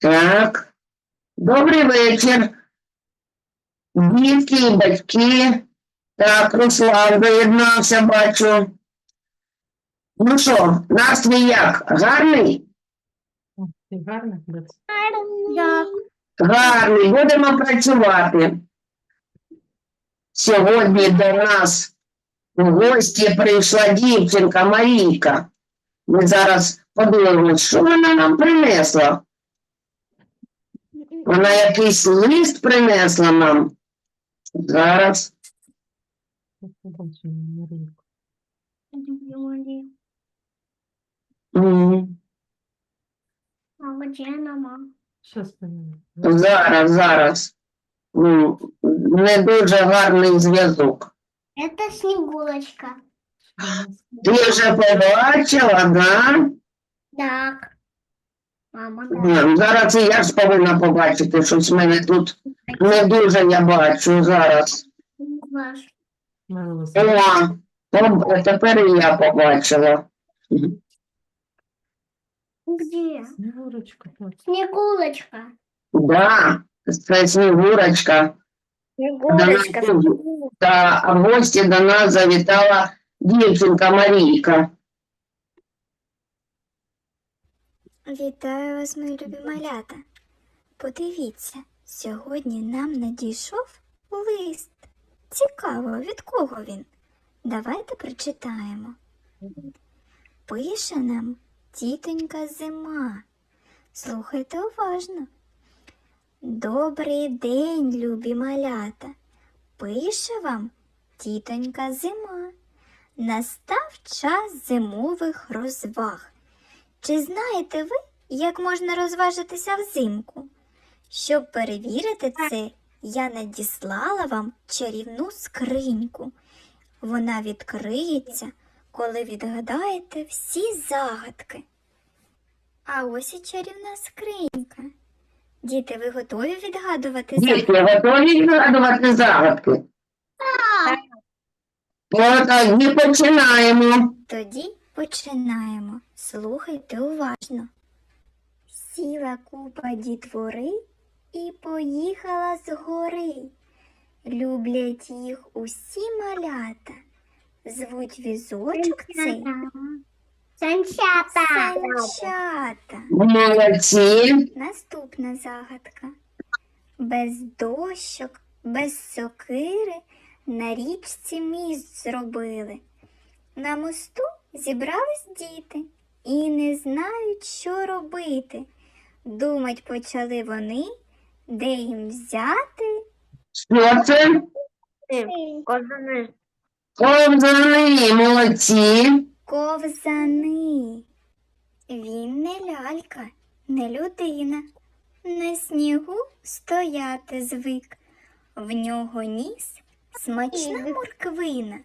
Так. Добрий вечір. Дітки і батьки. Так, Руслан доєднався, бачу. Ну що, настрій як? Гарний? Ти? Так. Гарний. Будемо працювати. Сьогодні до нас в гості прийшла дівчинка Марійка. Ми зараз подивимось, що вона нам принесла. Вона якийсь лист принесла нам. Зараз. Я побачила Марійку. М, А где мама? Щас поміняю. Зараз, зараз. М, Не дуже гарний зв'язок. Это Снегурочка. Ти вже побачила, да? Так. Мама. Ні, Зараз і я ж повинна побачити, щось в мене тут не дуже я бачу зараз. Ваш. О, то- тепер і я побачила. Где? Снігурочка. Снегурочка. Да, це Снігурочка. Снегурочка. Снігурочка. Та в гості до нас завітала дівчинка Марійка. Вітаю вас, мої любі малята. Подивіться, сьогодні нам надійшов лист. Цікаво, від кого він? Давайте прочитаємо. Пише нам тітонька зима. Слухайте уважно. Добрий день, любі малята. Пише вам тітонька зима. Настав час зимових розваг. Чи знаєте ви, як можна розважитися взимку? Щоб перевірити це, я надіслала вам чарівну скриньку. Вона відкриється, коли відгадаєте всі загадки. А ось і чарівна скринька. Діти, ви готові відгадувати загадки? Дітки, готові відгадувати загадки? Так. Ну, тоді починаємо. Тоді починаємо. Слухайте уважно. Сіла купа дітвори і поїхала з гори. Люблять їх усі малята. Звуть візочок цей Санчата. санчата. Молодці. Наступна загадка. Без дощок, без сокири на річці міст зробили. На мосту зібрались діти і не знають, що робити. Думать почали вони, де їм взяти. Що це? Козаны. Ковзани, молодці. Ковзани. Він не лялька, не людина. На снігу стояти звик. В нього ніс смачна морквина.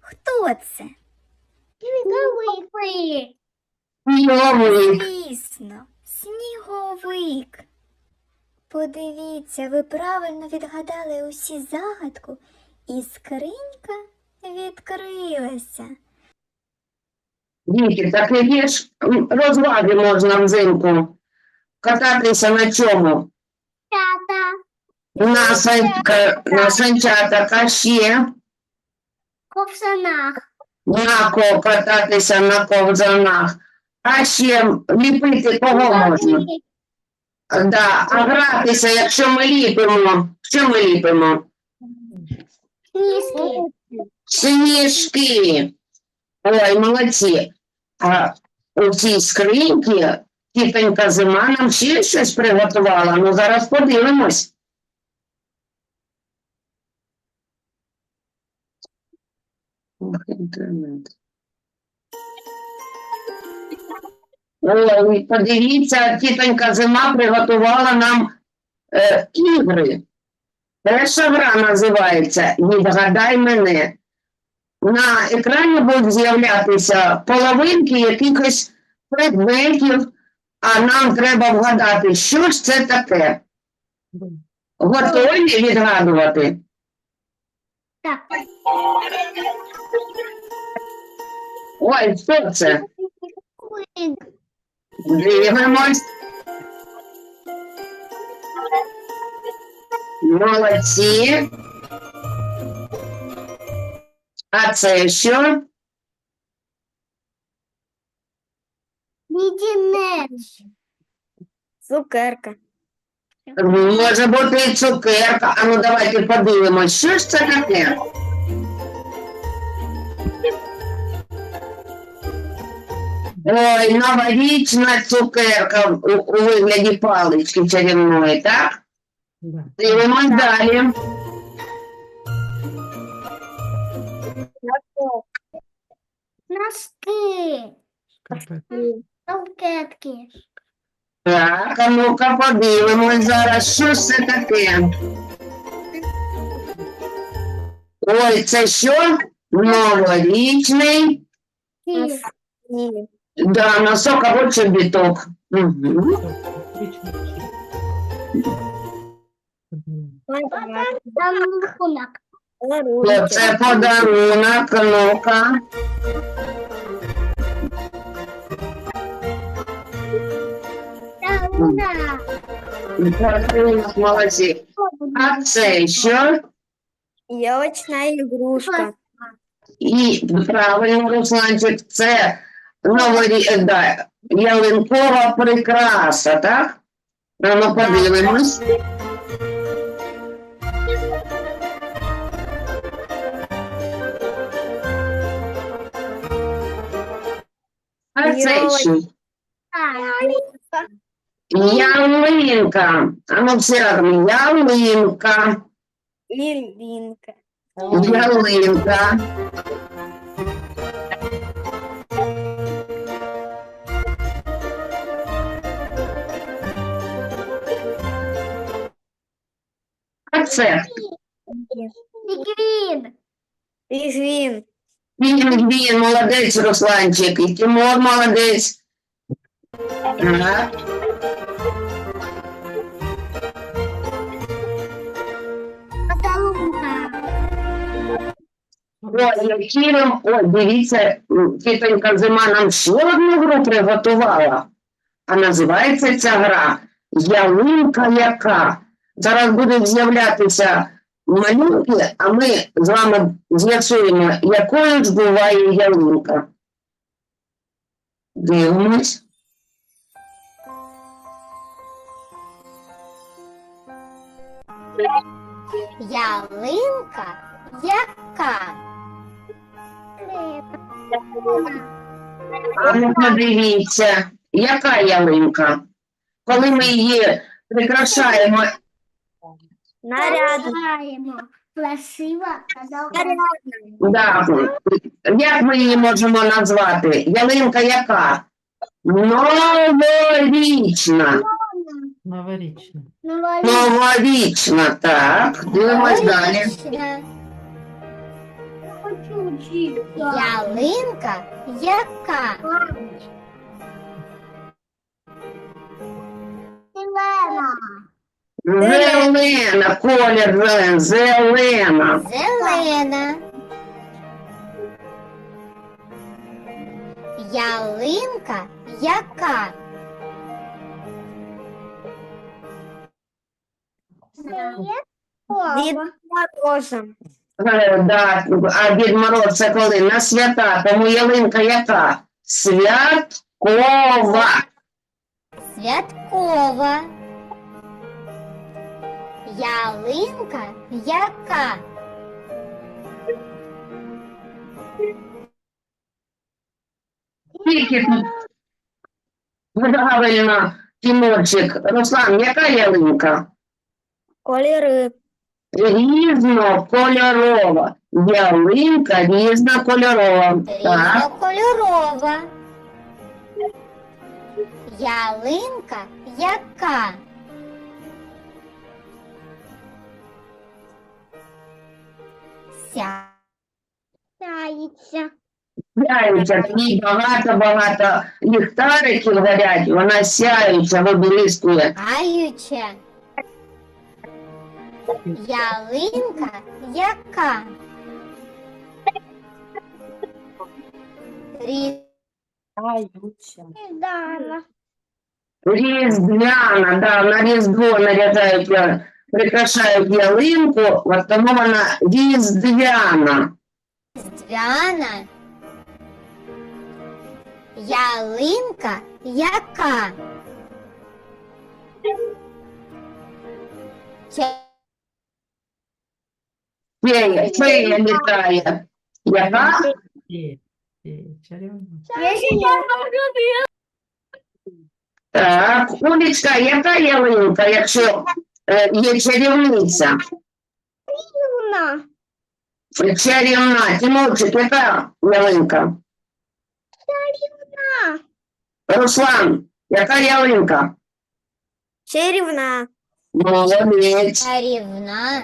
Хто це? Снеговые. Йовик. Звісно, сніговик. Подивіться, ви правильно відгадали усі загадку, і скринька відкрилася. Діти, так які ж розваги можна взимку? Кататися на чому? На, санька, на санчатах, а ще Ковсанах. на ко кататися на ковзанах. А ще ліпити кого можна? Да, а гратися, якщо ми ліпимо, що ми ліпимо? Снизки. Сніжки. Ой, молодці. А у цій скриньці тітонька зима нам ще щось приготувала. Ну, зараз подивимось. Інтернет. Ой, подивіться, тітонька зима приготувала нам е, ігри. Перша гра називається Відгадай мене. На екрані будуть з'являтися половинки якихось предметів, а нам треба вгадати, що ж це таке. Готові відгадувати? Так. Ой, що це? Дивимось. Молодці. А це що? Леденець. Цукерка. Може бути і цукерка. А ну давайте подивимось, що ж це таке? Ой, новорічна цукерка у, у вигляді палички чарівної, так? Да. Дивимось далі. Носки. Шкарпетки. Так, а ну-ка подивимось зараз, що ж це таке? Ой, це що? Новорічний. Ті. Ні. Да, носок або чобіток. Угу. Отлично. Там рахунок. Це подарунок, ну-ка. Ура. Подарунок, молодці. А це що? Ялочна ігрушка. І правильно, Русланчик, це новорі... е, да, ялинкова прикраса, так? А ну подивимось. А це що? Ялинка. А ну всі разом. Ялинка. Ілінка. Ялинка. Це Пінгвін. Ізвін. він, він, молодець, Русланчик, і Тимур молодець. Подарунка. Ой, які дивіться, м, тітонька Зима нам ще одну гру приготувала. А називається ця гра Ялинка яка. Зараз будуть з'являтися малюнки, а ми з вами з'ясуємо, якою ж буває ялинка. Дивимось. Ялинка яка? А ну подивіться, яка ялинка. Коли ми її прикрашаємо Нарядно. Красиво. Да. Як ми її можемо назвати? Ялинка яка? Новорічна. Новорічна. Новорічна, так. Дивимось далі. Ялинка яка? Зелена. Зелена, колір зелен- зелена. Зелена. Ялинка яка? Дід Морозом. Е, Да, а Дід Мороз це коли? На свята, тому ялинка яка? Святкова. Святкова. Ялинка яка? Правильно, Тимурчик. Руслан, яка ялинка? Кольори. Різнокольорова. Ялинка різнокольорова. Так. Різнокольорова. Ялинка яка? Ся. Сяється. Сяюча, в ній багато-багато ліхтариків горять, вона сяюча, виблискує. Гаюче. Ялинка яка? Різдвяна. Різдвяна, да, на Різдво наряжають я- прикрашають ялинку, в тому вона різдвяна. Різдвяна. Ялинка яка? Фея, фея літає. Яка? Так, Олечка, яка ялинка, якщо є чарівниця? Луна. Чарівна, Тимурчик, яка ялинка? Луна. Руслан, яка ялинка? Чарівна. Молодець. Чарівна.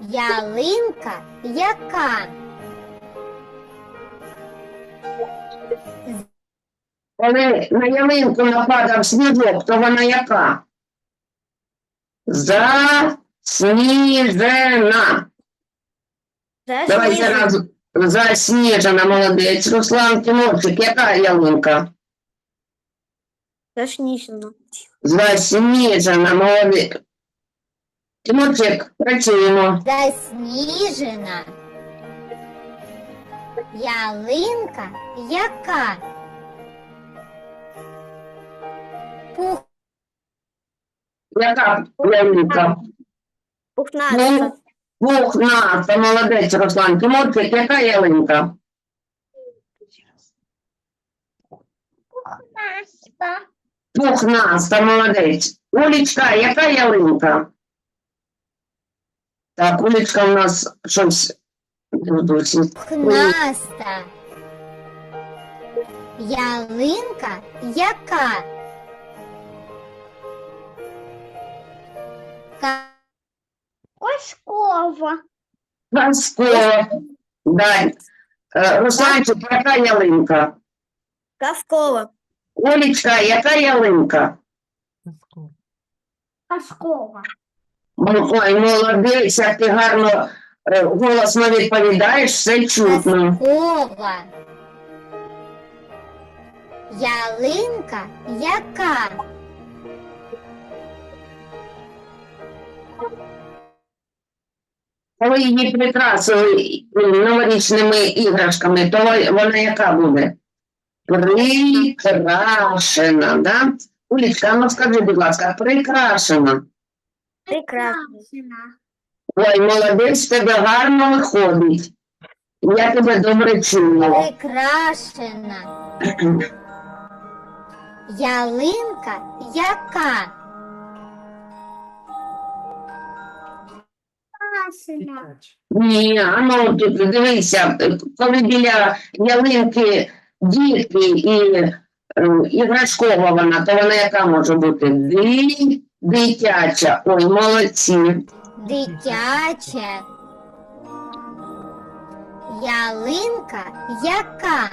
Ялинка яка? Коли на ялинку нападав сніжок, то вона яка? Засніжена. Давай зараз засніжена, молодець. Руслан Тимурчик, яка ялинка? Засніжена. Засніжена, молодець. Тимурчик, працюємо. Засніжена. Ялинка яка? Пух Яка ялинка? Пухнаста. Пухнаста, молодець, Руслан Тимурчик, яка ялинка? Пухнаста, молодець. Улічка, яка ялинка? Так, Улічка у нас щось пухнаста. Ялинка яка? Кошкова. Казково. Дай. Е, Русланчик, яка ялинка? Казкова. Олічка, яка ялинка? Казкова. Казкова. Ой, молодець, як ти гарно е, голосно відповідаєш, все чутно. Казкова. Ялинка яка? Коли її прикрасили новорічними іграшками, то вона яка буде? Прикрашена, да? Улічка, ну скажи, будь ласка, прикрашена. Прекрасна. Ой, молодець, тебе гарно виходить. Я тебе добре чую. Прикрашена. Ялинка яка? Ні, а ну тут дивися, коли біля ялинки дітки і е, іграшкова вона, то вона яка може бути? Ди, дитяча. Ой, молодці. Дитяча. Ялинка яка?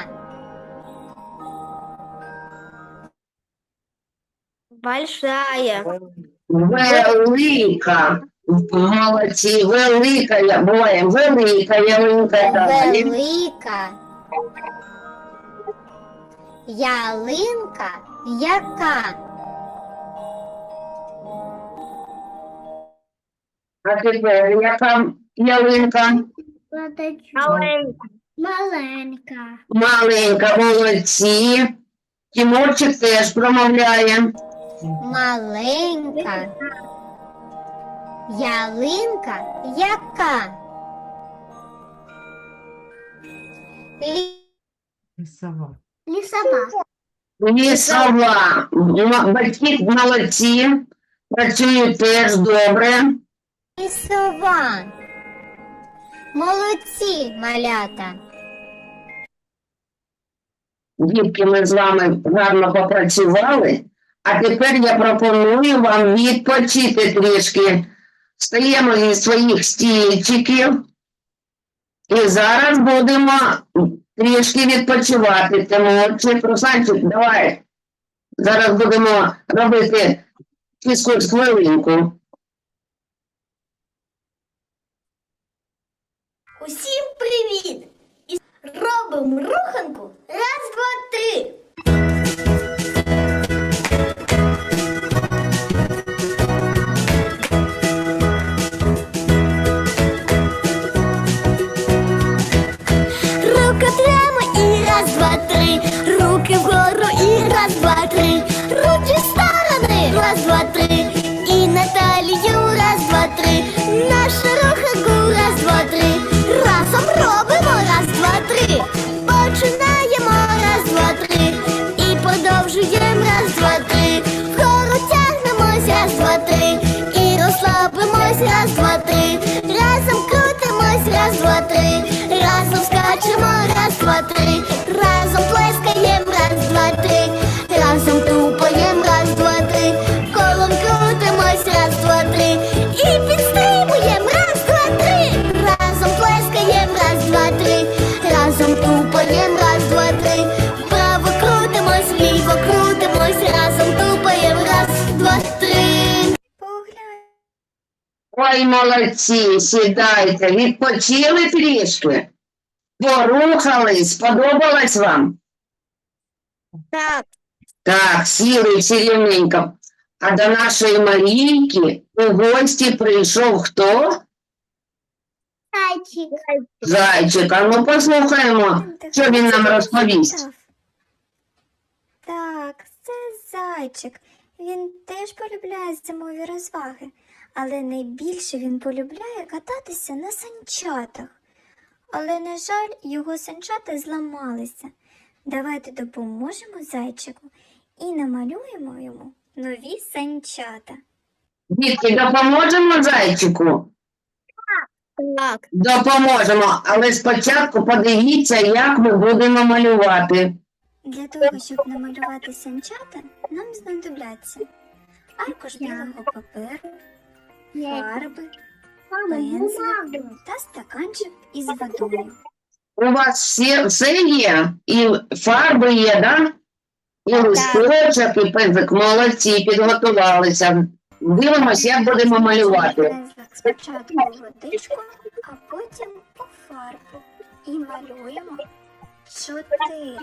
Большая. Велика. Молодці, велика я буває, велика ялинка. Велика. Ялинка яка? А тепер яка ялинка? Маленька. Маленька. Маленька, молодці. Тимурчик теж промовляє. Маленька. Ялинка яка? Лі- Лісова. Лісова. Лісова. Батьки молодці. Працюють теж добре. Лісова. Молодці, малята. Дітки, ми з вами гарно попрацювали. А тепер я пропоную вам відпочити трішки. Стаємо зі своїх стільчиків. І зараз будемо трішки відпочивати. Тимурчик, Русланчик, давай. Зараз будемо робити фізкульт хвилинку. Усім привіт! І робимо руханку. Руки вгору і раз, два, три. Руки сторони, раз, два, три. І на талію, раз, два, три. Наша руханку, раз, два, три. Разом робимо, раз, два, три. Починаємо, раз, два, три. І продовжуємо, раз, два, три. Вгору тягнемось, раз, два, три. І розслабимось, раз, два, три. Разом крутимось, раз, два, три. Разом скачемо, раз, два, три. Ой, молодці, сідайте, відпочили трішки. Порухались, сподобалось вам? Так. Так, сіли всі рівненько. А до нашої Марійки у гості прийшов хто? Зайчик. Зайчик. А ну послухаємо, що він нам розповість. Так, це зайчик. Він теж полюбляє зимові розваги, але найбільше він полюбляє кататися на санчатах. Але, на жаль, його санчата зламалися. Давайте допоможемо зайчику і намалюємо йому нові санчата. Дітки, допоможемо зайчику? Так. Допоможемо, але спочатку подивіться, як ми будемо малювати. Для того, щоб намалювати санчата, нам знадобляться аркуш білого паперу, фарби, пензлик та стаканчик із водою. У вас всі, все є? І фарби є, да? І листочок, і пензик. Молодці, підготувалися. Дивимось, як будемо малювати. Спочатку водичку, а потім у фарбу. І малюємо чотири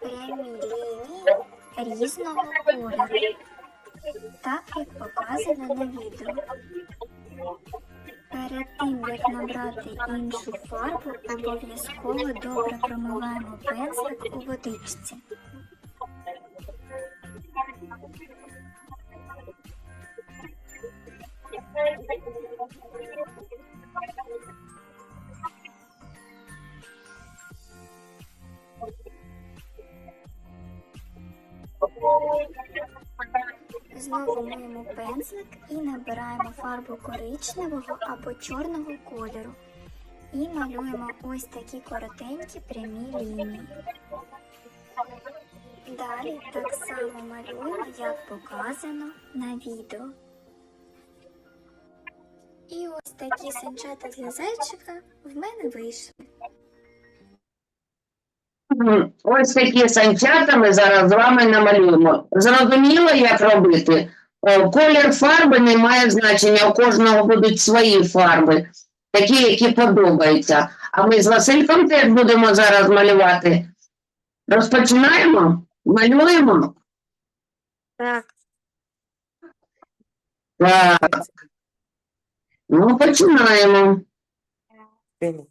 прямі лінії різного кольору, так як показано на відео. Перед тим, як набрати іншу фарбу, обов'язково добре промиваємо пензлик у водичці. Знову миємо пензлик і набираємо фарбу коричневого або чорного кольору. І малюємо ось такі коротенькі прямі лінії. Далі так само малюємо, як показано на відео. І ось такі санчата для зайчика в мене вийшли. Ось такі санчата ми зараз з вами намалюємо. Зрозуміло, як робити? О, Колір фарби не має значення, у кожного будуть свої фарби, такі, які подобаються. А ми з Васильком теж будемо зараз малювати. Розпочинаємо? Малюємо? Так. Так. Ну, починаємо. Можно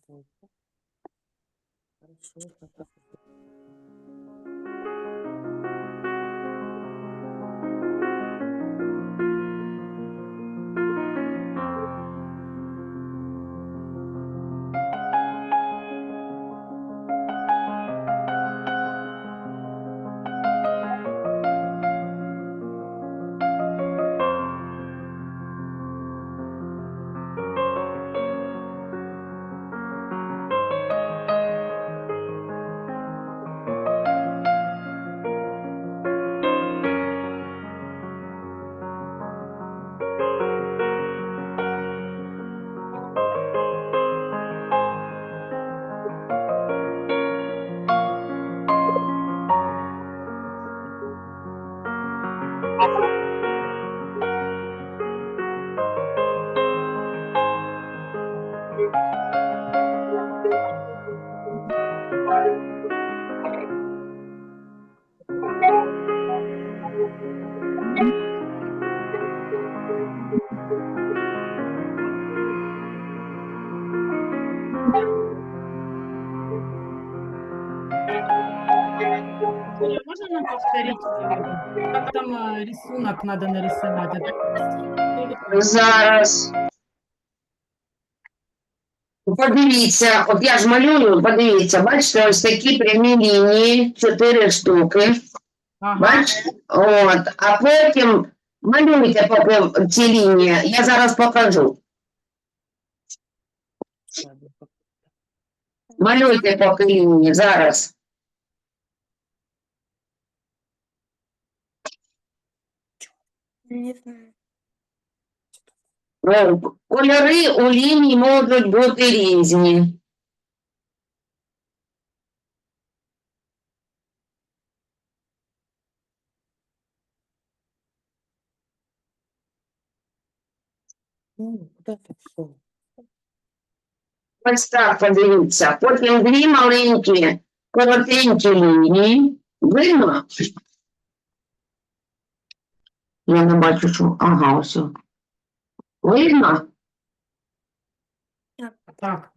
рисунок надо нарисовать? Это Зараз. Подивіться, от я ж малюю, подивіться, бачите, ось такі прямі лінії, чотири штуки. Ага. Бачите? От, а потім малюйте поки ці лінії, я зараз покажу. Малюйте поки лінії, зараз. Не знаю. Кольори у лінії можуть бути різні. Ну, куда ты? Ось так подивіться. Потім дві маленькі коротенькі лінії. Видно? Я не бачу, що. Ага, ось. о. Видно? Так, так.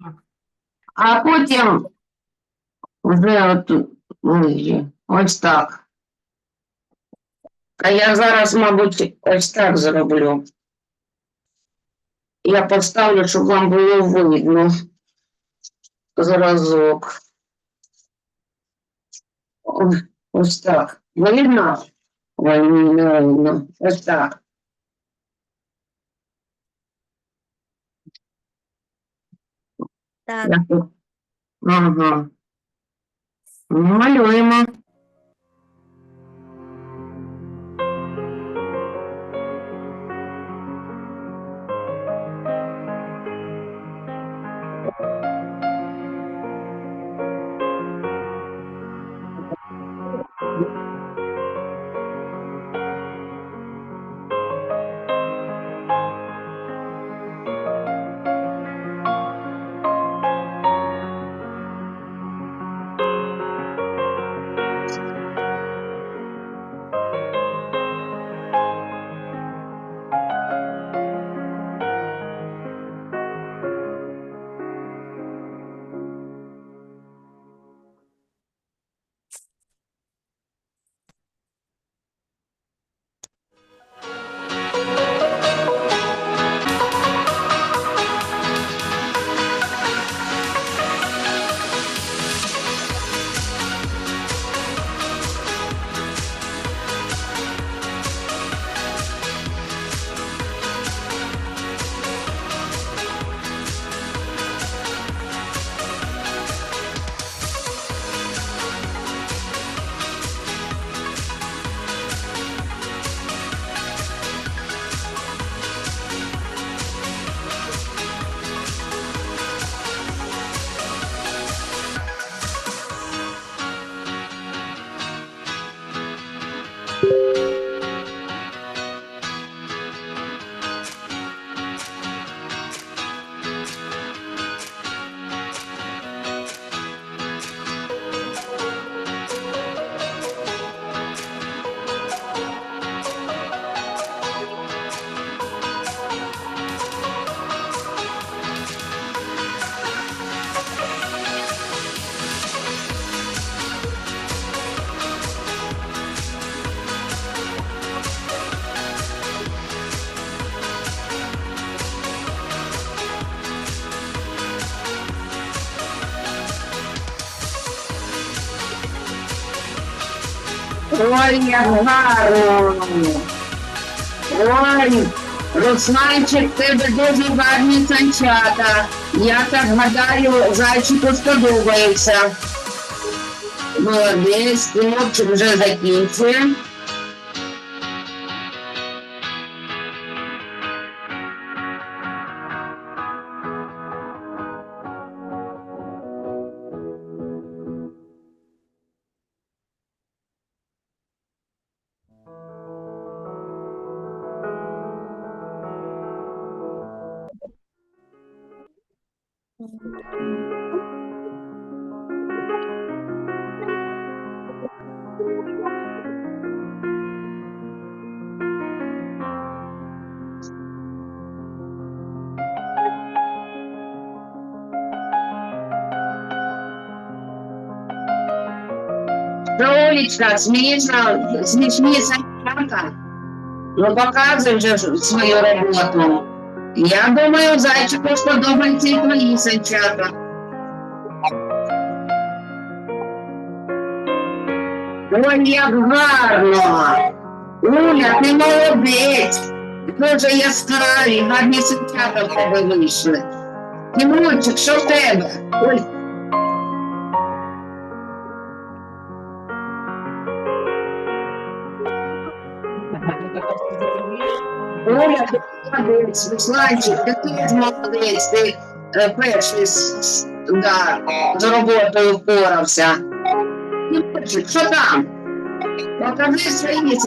А потім вже от вище. Ось так. А я зараз, мабуть, ось так зроблю. Я поставлю, щоб вам було видно. Зразок. Ось так. Видно? Ой, ні, не видно. Ось так. Так, Я тут- Ага. Малюємо. Ой, як гарно. Ой, Русланчик, тебе дуже гарні санчата. Я так гадаю, зайчику сподобається. Молодець, хлопчик вже закінчує. Олечка, смішно, смішні санчата. Ну, показуй вже свою роботу. Я думаю, зайчику сподобаються і твої санчата. Ой, як гарно! Уля, ти молодець! Дуже яскраві, гарні санчата в тебе вийшли. Тимурчик, що в тебе? Ой, молодець, Русланчик, ти молодець, ти е, перший да, з роботою впорався. Тимурчик, що там? Покажи свої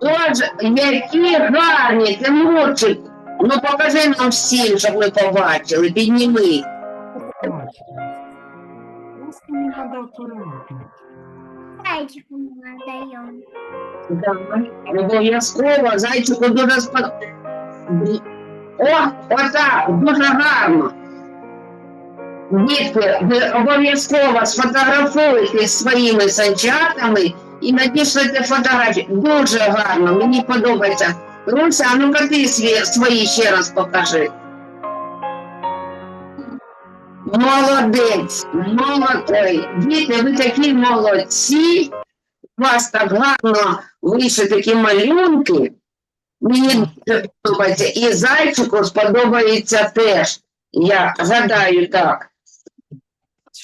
Боже, які гарні, Тимурчик. Ну покажи нам всім, щоб ми побачили, підніми. Просто не надо акуратно. Зайчику надаємо. Да, обов'язково зайчику дуже спод... О, отак, дуже гарно. Дітки, ви обов'язково сфотографуйте зі своїми санчатами і надішлете фотографії. Дуже гарно, мені подобається. Руся, а ну-ка ти свої, свої ще раз покажи. Молодець, молодець. Діти, ви такі молодці. У вас так гарно вийшли такі малюнки. Мені дуже подобається. І зайчику сподобається теж. Я гадаю так.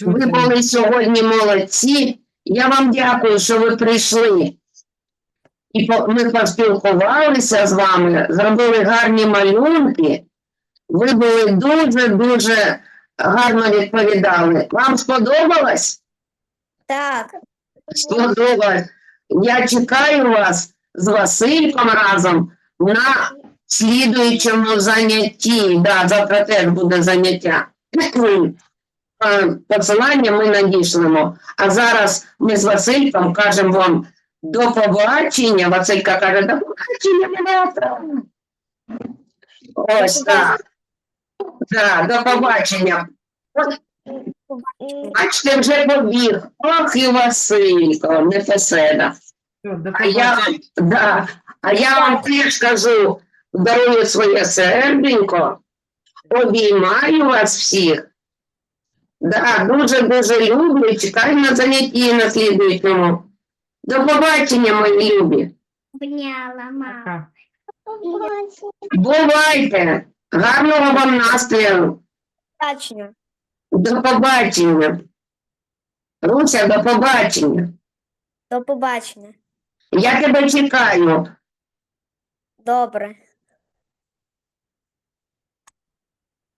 Ви були сьогодні молодці. Я вам дякую, що ви прийшли. І ми поспілкувалися з вами, зробили гарні малюнки. Ви були дуже-дуже гарно відповідали. Вам сподобалось? Так, Сподобалось. Я чекаю вас з Васильком разом на слідуючому занятті. Да, завтра теж буде заняття. Е, Посилання ми надішлемо. А зараз ми з Васильком кажемо вам до побачення. Василька каже, до побачення малята. Ось так. Да, до побачення. От, Бачите, вже побіг. Ох і Василько, не поседа. А я, да, а я вам теж кажу, дарую своє серденько, обіймаю вас всіх. Да, дуже-дуже люблю чекаю на занятті на слідуючому. До побачення, мої любі. обняла мама. Бувайте. Гарного вам настрою. Бачення. До побачення. Руся, до побачення. До побачення. Я тебе чекаю. Добре.